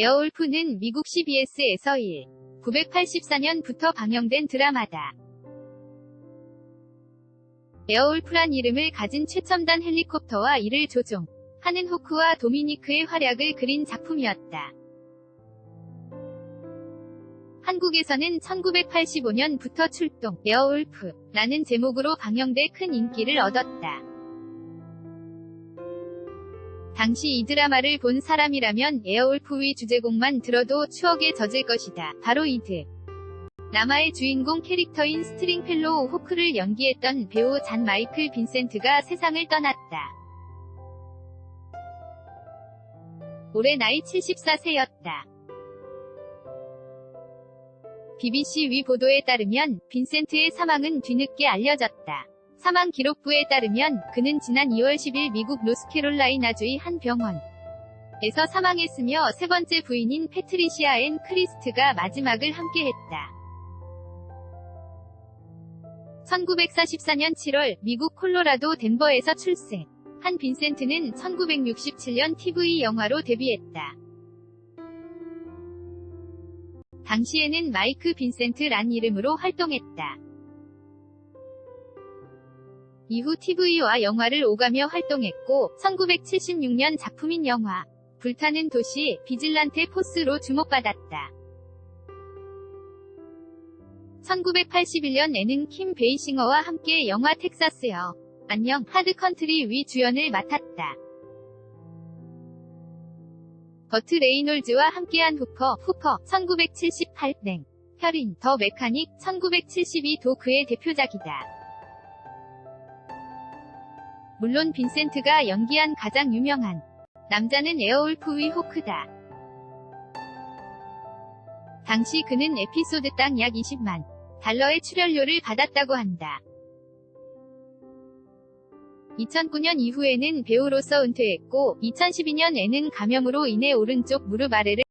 에어울프는 미국 CBS에서 1. 984년부터 방영된 드라마다. 에어울프란 이름을 가진 최첨단 헬리콥터와 이를 조종 하는 호크와 도미니크의 활약을 그린 작품이었다. 한국에서는 1985년부터 출동, 에어울프라는 제목으로 방영돼 큰 인기를 얻었다. 당시 이 드라마를 본 사람이라면 에어울프의 주제곡만 들어도 추억에 젖을 것이다. 바로 이드. 라마의 주인공 캐릭터인 스트링 펠로우 호크를 연기했던 배우 잔 마이클 빈센트가 세상을 떠났다. 올해 나이 74세였다. BBC 위 보도에 따르면 빈센트의 사망은 뒤늦게 알려졌다. 사망 기록부에 따르면 그는 지난 2월 10일 미국 노스캐롤라이나주의 한 병원에서 사망했으며 세 번째 부인인 패트리시아 앤 크리스트가 마지막을 함께했다. 1944년 7월 미국 콜로라도 덴버에서 출생. 한 빈센트는 1967년 TV 영화로 데뷔했다. 당시에는 마이크 빈센트란 이름으로 활동했다. 이후 TV와 영화를 오가며 활동했고 1976년 작품인 영화 불타는 도시 비질란테 포스로 주목받았다. 1981년 에는 킴 베이싱어와 함께 영화 텍사스여 안녕 하드컨트리 위 주연을 맡았다. 버트 레이놀즈와 함께한 후퍼, 후퍼, 1978땡, 혈인, 더 메카닉, 1972도 그의 대표작이다. 물론 빈센트가 연기한 가장 유명한 남자는 에어울프의 호크다. 당시 그는 에피소드 당 약 20만 달러의 출연료를 받았다고 한다. 2009년 이후에는 배우로서 은퇴했고 2012년에는 감염으로 인해 오른쪽 무릎 아래를